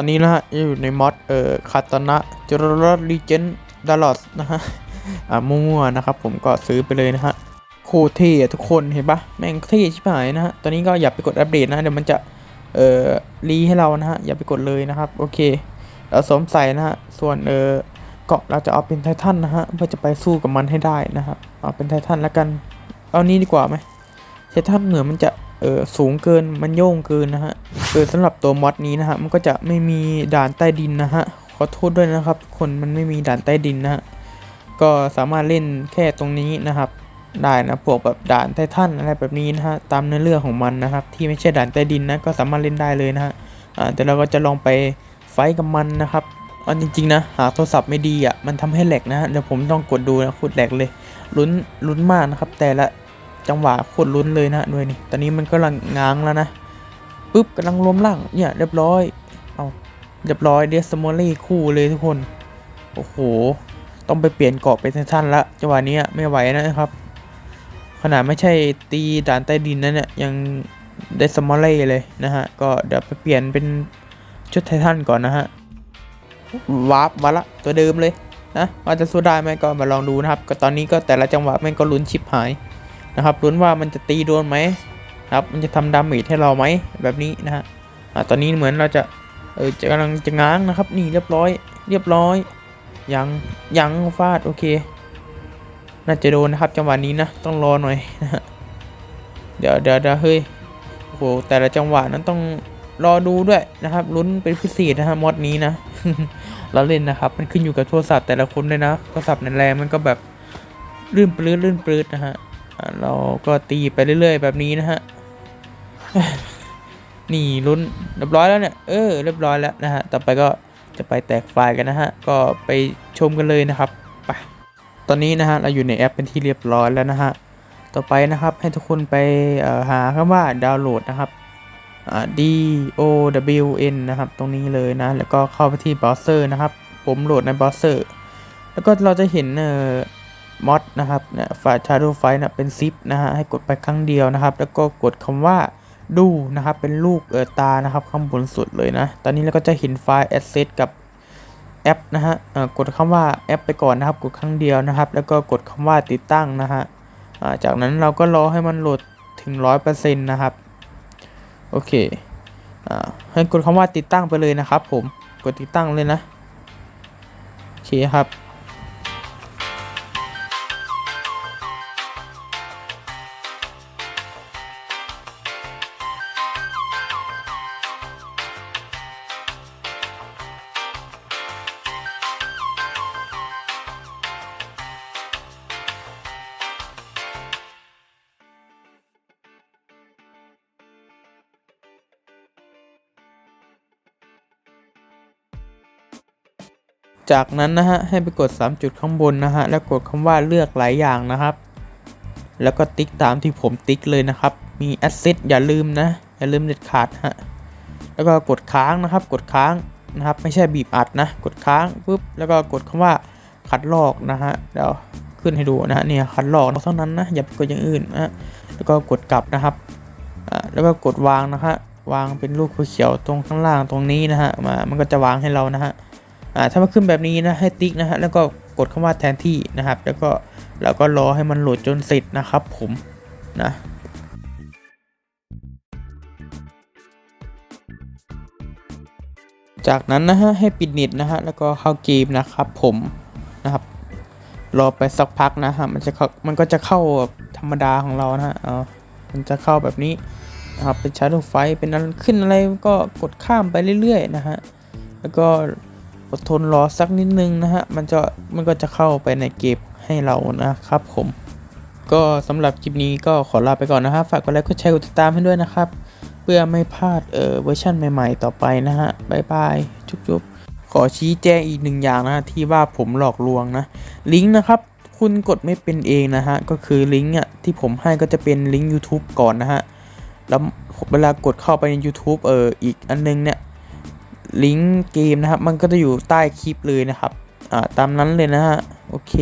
อนนี้นะฮะอยู่ในมอดเอ่อคาตานะจรลรีเจนดาลอสนะฮะอ่ามั่วๆนะครับผมก็ซื้อไปเลยนะฮะโคตรเท่ทุกคนเห็นปะแม่งเท่ชิบหายนะฮะตอนนี้ก็อย่าไปกดอัปเดตนะเดี๋ยวมันจะเอ่อรีให้เรานะฮะอย่าไปกดเลยนะครับโอเคเราสวมใส่นะฮะส่วนเอ่อเกาะเราจะเอาเป็นไททันนะฮะเพื่อจะไปสู้กับมันให้ได้นะครับเอาเป็นไททันแล้วกัน เอานี้ดีกว่าไหมไททันเหมือนมันจะ เออสูงเกินมันโย่งเกินนะฮะคือสำหรับตัวมอดนี้นะฮะมันก็จะไม่มีด่านใต้ดินนะฮะขอโทษด้วยนะครับทุกคนมันไม่มีด่านใต้ดินนะฮะก็สามารถเล่นแค่ตรงนี้นะครับได้นะพวกแบบด่านไททันอะไรแบบนี้นะฮะตามเนื้อเรื่องของมันนะครับ ที่ไม่ใช่ด่านใต้ดินนะก็สามารถเล่นได้เลยนะฮะอ่าแต่เราก็จะลองไปไฟกับมันนะครับเอาจริงๆนะหากโทรศัพท์ไม่ดีอะมันทำให้แหลกนะฮะเดี๋ยวผมต้องกดดูนะโคตรแหลกเลยลุ้นลุ้นมากนะครับ แต่ละ จังหวะโคตรลุ้นเลยนะด้วยนี่ตอนนี้มันกำลังง้างแล้วนะปุ๊บกำลังรวมร่างเนี่ยเรียบร้อยเอาเรียบร้อยเดสมเล่คู่เลยทุกคนโอ้โหต้องไปเปลี่ยนเกาะเป็นไททันละจังหวะนี้ไม่ไหวนะครับ ขนาดไม่ใช่ตีด่านใต้ดินนั่นเนี่ยยังเดสโมเล่เลยนะฮะก็เดี๋ยวไปเปลี่ยนเป็นชุดไททันก่อนนะฮะวาร์ปมาละตัวเดิมเลยนะว่าจะสู้ได้ไหมก็มาลองดูนะครับ ก็ตอนนี้ก็แต่ละจังหวะแม่งก็ลุ้นชิบหาย นะครับลุ้นว่ามันจะตีโดนไหมครับมันจะทำดาเมจให้เราไหมแบบนี้นะฮะอ่าตอนนี้เหมือนเราจะเออจะกำลังจะง้างนะครับ นี่เรียบร้อย เรียบร้อย ยังยังฟาดโอเค น่าจะโดนนะครับจังหวะนี้นะต้องรอหน่อยนะฮะเดี๋ยวเดี๋ยวเดี๋ยวเฮ้ยโอ้โหแต่ละจังหวะนั้นต้องรอดูด้วยนะครับลุ้นเป็นพิเศษนะฮะมอดนี้นะเราเล่นนะครับมันขึ้นอยู่กับโทรศัพท์แต่ละคนเลยนะโทรศัพท์ในแรงมันก็แบบลื่นปลื้ดลื่นปลื้ดนะฮะ เราก็ตีไปเรื่อย ๆ แบบนี้นะฮะนี่ลุ้นเรียบร้อยแล้วเนี่ยเออเรียบร้อยแล้วนะฮะต่อไปก็จะไปแตกไฟล์กันนะฮะก็ไปชมกันเลยนะครับไปตอนนี้นะฮะเราอยู่ในแอปเป็นที่เรียบร้อยแล้วนะฮะต่อไปนะครับให้ทุกคนไปหาคำว่าดาวน์โหลดนะครับ D O W N นะครับ ตรงนี้เลยนะ แล้วก็เข้าไปที่เบราว์เซอร์นะครับ ผมโหลดในเบราว์เซอร์ แล้วก็เราจะเห็นเอ่อ มอดนะครับเนี่ยไฟล์ Shadow f i นะเป็นซิปนะฮะให้กดไปครั้งเดียวนะครับ แล้วก็กดคำว่าดูนะครับ เป็นลูกเออตานะครับข้างบนสุดเลยนะ ตอนนี้เราก็จะเห็นไฟล์ Asset กับแอปนะฮะกดคำว่าแอปไปก่อนนะครับ กดครั้งเดียวนะครับ แล้วก็กดคำว่าติดตั้งนะฮะจากนั้นเราก็รอให้มันโหลดถึง 100%นะครับ โอเคอให้กดคำว่าติดตั้งไปเลยนะครับ ผม กดติดตั้งเลยนะ โอเคครับ จากนั้นนะฮะให้ไปกด 3 จุดข้างบนนะฮะแล้วกดคำว่าเลือกหลายอย่างนะครับ แล้วก็ติ๊กตามที่ผมติ๊กเลยนะครับ มี Asset อย่าลืมนะ อย่าลืมเด็ดขาดฮะแล้วก็กดค้างนะครับ กดค้างนะครับ ไม่ใช่บีบอัดนะ กดค้างปุ๊บแล้วก็กดคำว่าคัดลอกนะฮะเดี๋ยวขึ้นให้ดูนะเนี่ยคัดลอกเท่านั้นนะอย่าไปกดอย่างอื่นนะแล้วก็กดกลับนะครับแล้วก็กดวางนะฮะวางเป็นรูปเขียวตรงข้างล่างตรงนี้นะฮะมามันก็จะวางให้เรานะฮะ ถ้ามันขึ้นแบบนี้นะให้ติ๊กนะฮะแล้วก็กดคำว่าแทนที่นะครับ แล้วก็เราก็รอให้มันโหลดจนเสร็จนะครับผมนะจากนั้นนะฮะให้ปิดเน็ตนะฮะแล้วก็เข้าเกมนะครับผมนะครับ รอไปสักพักนะฮะมันจะเข้ามันก็จะเข้าธรรมดาของเรานะฮะเอามันจะเข้าแบบนี้นะครับเป็นชาร์จไฟเป็นอะไรขึ้นอะไรก็กดข้ามไปเรื่อยๆนะฮะแล้วก็ อดทนรอสักนิดนึงนะฮะ มันจะมันก็จะเข้าไปในเกมให้เรานะครับผม ก็สำหรับคลิปนี้ก็ขอลาไปก่อนนะฮะ ฝากกดไลค์กดแชร์กดติดตามให้ด้วยนะครับ เพื่อไม่พลาดเอ่อเวอร์ชันใหม่ ๆ ต่อไปนะฮะบายบายจุ๊บๆ ขอชี้แจงอีกหนึ่งอย่างนะฮะที่ว่าผมหลอกลวงนะ ลิงก์นะครับคุณกดไม่เป็นเองนะฮะ ก็คือลิงก์อะที่ผมให้ก็จะเป็นลิงก์ YouTube ก่อนนะฮะ แล้วเวลากดเข้าไปใน YouTube เอออีกอันนึงเนี่ย ลิงก์เกมนะครับ มันก็จะอยู่ใต้คลิปเลยนะครับ อ่า ตามนั้นเลยนะฮะ โอเค